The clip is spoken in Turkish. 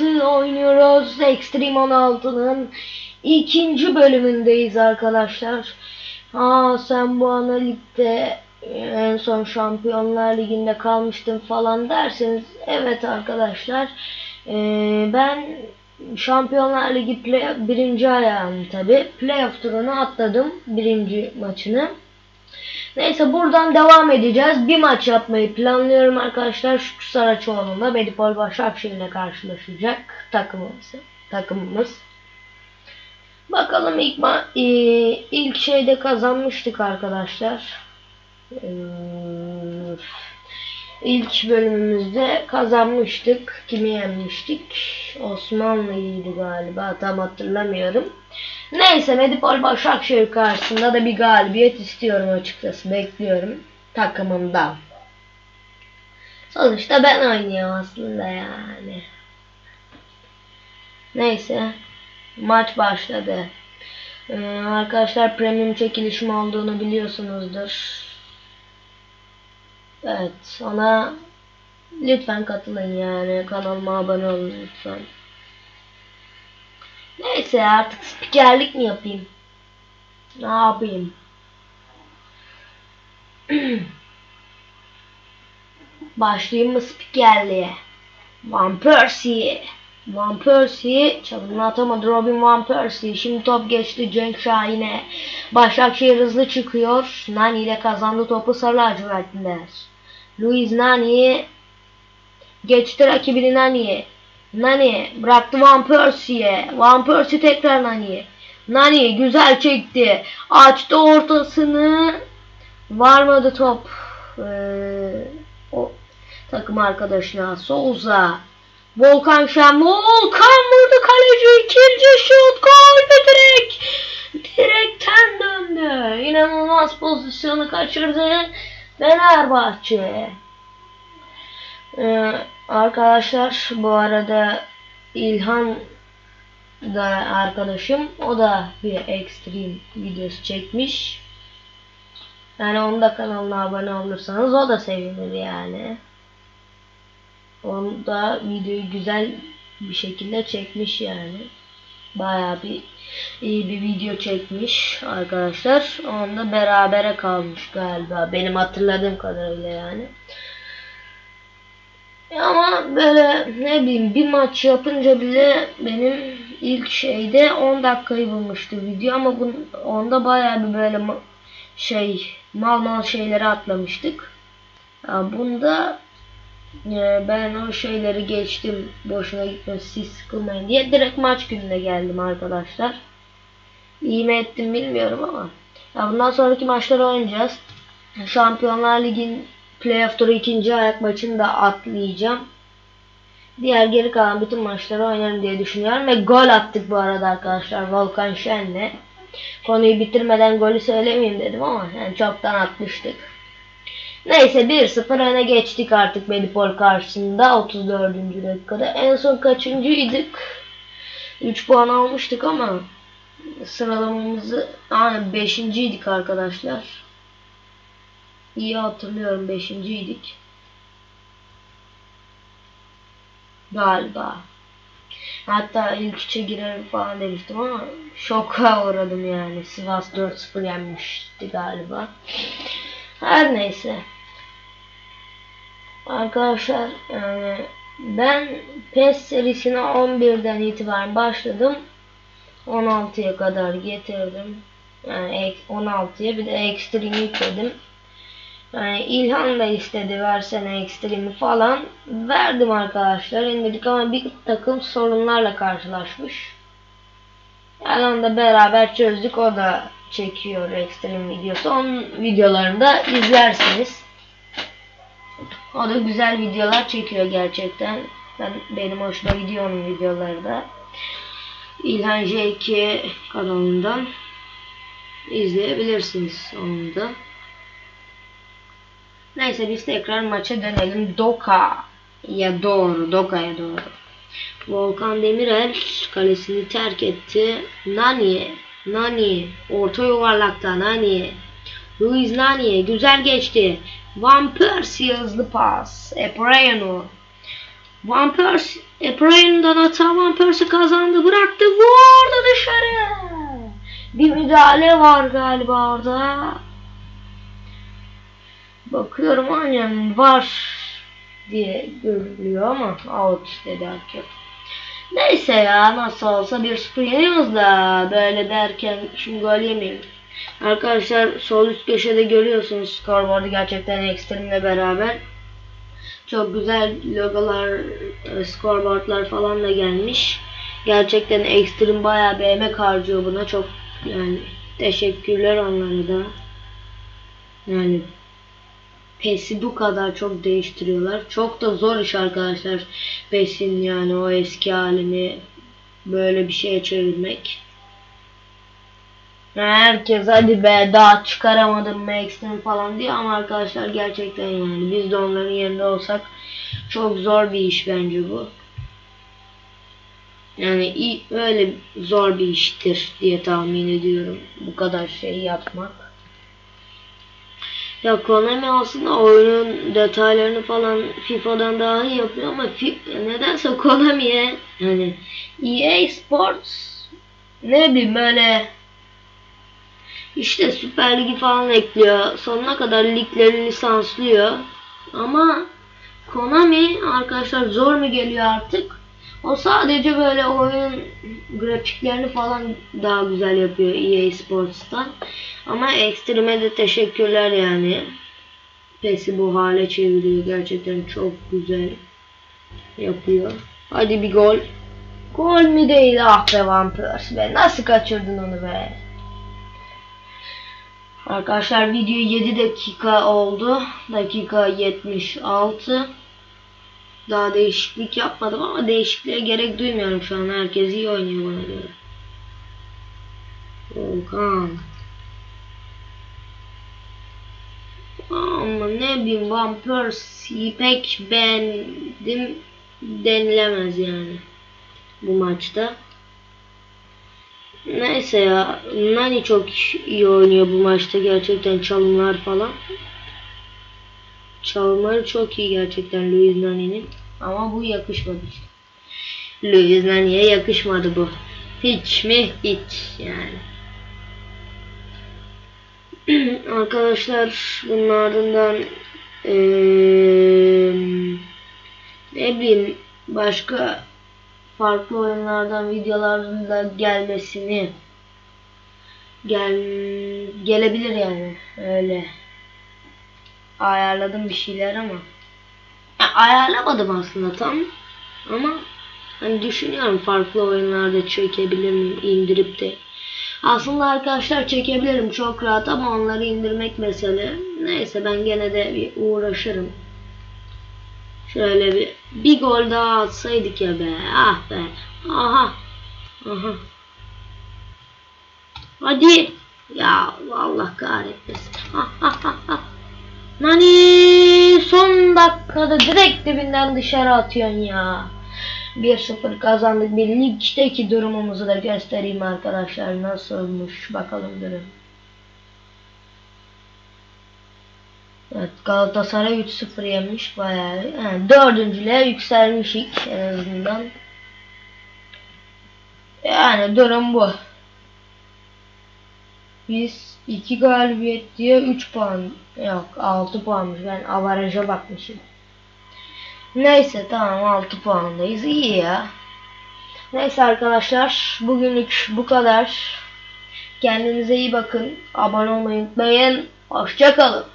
16 oynuyoruz. Extreme 16'nın ikinci bölümündeyiz arkadaşlar. Aa sen bu ana ligde en son Şampiyonlar Ligi'nde kalmıştın falan derseniz evet arkadaşlar. Ee, ben Şampiyonlar Ligi play, birinci ayağını tabi playoff turunu atladım birinci maçını. Neyse buradan devam edeceğiz. Bir maç yapmayı planlıyorum arkadaşlar. Şükrü Saraçoğlu'nda Medipol Başakşehir ile karşılaşacak takımımız. takımımız. Bakalım ilk e, ilk şeyde kazanmıştık arkadaşlar. Ee, ilk bölümümüzde kazanmıştık. Kimi yenmiştik? Osmanlı'ydı galiba. Tam hatırlamıyorum. Neyse Medipol Başakşehir karşısında da bir galibiyet istiyorum açıkçası. Bekliyorum takımımdan. Sonuçta ben oynuyorum aslında yani. Neyse. Maç başladı. Ee, arkadaşlar premium çekilişim olduğunu biliyorsunuzdur. Evet. Ona lütfen katılın yani. Kanalıma abone olun lütfen. Neyse artık spikerlik mi yapayım? Ne yapayım? Başlayayım mı spikerliğe? Van Persie. Van Persie çalımını atamadı Robin Van Persie. Şimdi top geçti Cenk Şahin'e. Başakşehir hızlı çıkıyor. Nani ile kazandı topu Sarı Lacivertliler. Luis Nani geçti rakibini Nani'ye. Nani bıraktı Van Persie'ye. Van Persie tekrar Nani'ye. Nani güzel çekti. Açtı ortasını. Varmadı top. Ee, o takım arkadaşına. Souza. Volkan Şen. Volkan vurdu kaleci. ikinci şut. Gol ve direkt. Direkten döndü. İnanılmaz pozisyonu kaçırdı. Fenerbahçe. Ee, arkadaşlar bu arada İlhan da arkadaşım o da bir ekstrem videosu çekmiş. Yani onun da kanalına abone olursanız o da sevinir yani. Onu da videoyu güzel bir şekilde çekmiş yani. Baya bir iyi bir video çekmiş arkadaşlar. Onda berabere kalmış galiba. Benim hatırladığım kadarıyla yani. Ama böyle ne bileyim bir maç yapınca bile benim ilk şeyde 10 dakikayı bulmuştu video ama bu, onda bayağı bir böyle şey mal mal şeyleri atlamıştık. Ya bunda e, ben o şeyleri geçtim boşuna gitmesin siz sıkılmayın diye direkt maç gününe geldim arkadaşlar. İyi mi ettim bilmiyorum ama. Ya bundan sonraki maçları oynayacağız. Şampiyonlar Ligi'nin playoff ikinci ayak maçını da atlayacağım. Diğer geri kalan bütün maçları oynarım diye düşünüyorum. Ve gol attık bu arada arkadaşlar Volkan Şen'le. Konuyu bitirmeden golü söylemeyeyim dedim ama yani çoktan atmıştık. Neyse 1-0 öne geçtik artık Medipol karşısında 34. dakikada. En son kaçıncıydık? 3 puan almıştık ama sıralamamızı yani 5.ydik arkadaşlar. İyi hatırlıyorum 5.ydik. Galiba. Hatta ilk üçe girerim falan demiştim ama şoka uğradım yani. Sivas 4-0 yenmişti galiba. Her neyse. Arkadaşlar yani ben PES serisine 11'den itibaren başladım. 16'ya kadar getirdim. Yani 16'ya bir de Extreme yükledim. Yani İlhan da istedi versene Extreme'i falan. Verdim arkadaşlar indirdik ama bir takım sorunlarla karşılaşmış. Yani da beraber çözdük. O da çekiyor Extreme videosu. Onun videolarını da izlersiniz. O da güzel videolar çekiyor gerçekten. Ben benim hoşuma gidiyor onun videoları da. İlhan J2 kanalından izleyebilirsiniz onu da. Neyse biz tekrar maça dönelim. Doka ya doğru. Doka'ya doğru. Volkan Demirel kalesini terk etti. Nani. Nani. Orta yuvarlakta Nani. Luis Nani. Güzel geçti. Van Persie hızlı pas. Epreyano. Van Persie e, Brian'dan hata Van Persie kazandı. Bıraktı. Vurdu dışarı. Bir müdahale var galiba orada. Bakıyorum annem var diye görülüyor ama out dedi hakem. Neyse ya nasıl olsa bir 0 yeniyoruz da böyle derken şimdi gol yemeyelim. Arkadaşlar sol üst köşede görüyorsunuz scoreboard'u gerçekten ekstremle beraber. Çok güzel logolar, e, scoreboardlar falan da gelmiş. Gerçekten ekstrem bayağı bir emek harcıyor buna. Çok yani teşekkürler onlara da. Yani PES'i bu kadar çok değiştiriyorlar. Çok da zor iş arkadaşlar. PES'in yani o eski halini böyle bir şeye çevirmek. Herkes hadi be daha çıkaramadım Max'ten falan diye ama arkadaşlar gerçekten yani biz de onların yerinde olsak çok zor bir iş bence bu. Yani öyle zor bir iştir diye tahmin ediyorum bu kadar şey yapmak. Ya Konami aslında oyunun detaylarını falan FIFA'dan daha iyi yapıyor ama nedense Konami'ye yani EA Sports ne bileyim böyle işte Süper Ligi falan ekliyor. Sonuna kadar ligleri lisanslıyor. Ama Konami arkadaşlar zor mu geliyor artık? O sadece böyle oyun grafiklerini falan daha güzel yapıyor EA Sports'tan. Ama Extreme'e de teşekkürler yani. PES'i bu hale çeviriyor. Gerçekten çok güzel yapıyor. Hadi bir gol. Gol mü değil ah be Vampers be. Nasıl kaçırdın onu be? Arkadaşlar video 7 dakika oldu. Dakika 76. Daha değişiklik yapmadım ama değişikliğe gerek duymuyorum şu an. Herkes iyi oynuyor bana göre. Volkan. Ama ne bileyim Van Persie'yi pek beğendim denilemez yani bu maçta. Neyse ya Nani çok iyi oynuyor bu maçta gerçekten çalımlar falan. Çalımları çok iyi gerçekten Luis Nani'nin. Ama bu yakışmadı. Luis Nani'ye yakışmadı bu. Hiç mi? Hiç yani. Arkadaşlar bunun ardından ee, ne bileyim başka farklı oyunlardan videoların da gelmesini gel gelebilir yani öyle ayarladım bir şeyler ama ya, ayarlamadım aslında tam ama hani düşünüyorum farklı oyunlarda çekebilir miyim indirip de aslında arkadaşlar çekebilirim çok rahat ama onları indirmek mesele neyse ben gene de bir uğraşırım Şöyle bir bir gol daha atsaydık ya be. Ah be. Aha. Aha. Hadi. Ya Allah kahretmesin. Ha, ha, ha, ha. Nani son dakikada direkt dibinden dışarı atıyorsun ya. 1-0 kazandık. Bir ligdeki durumumuzu da göstereyim arkadaşlar. Nasılmış bakalım durum. Evet Galatasaray 3-0 yenmiş bayağı. Yani dördüncülüğe yükselmişik en azından. Yani durum bu. Biz 2 galibiyet diye 3 puan yok 6 puanmış ben avaraja bakmışım. Neyse tamam 6 puandayız iyi ya. Neyse arkadaşlar bugünlük bu kadar. Kendinize iyi bakın. Abone olmayı unutmayın. Hoşçakalın.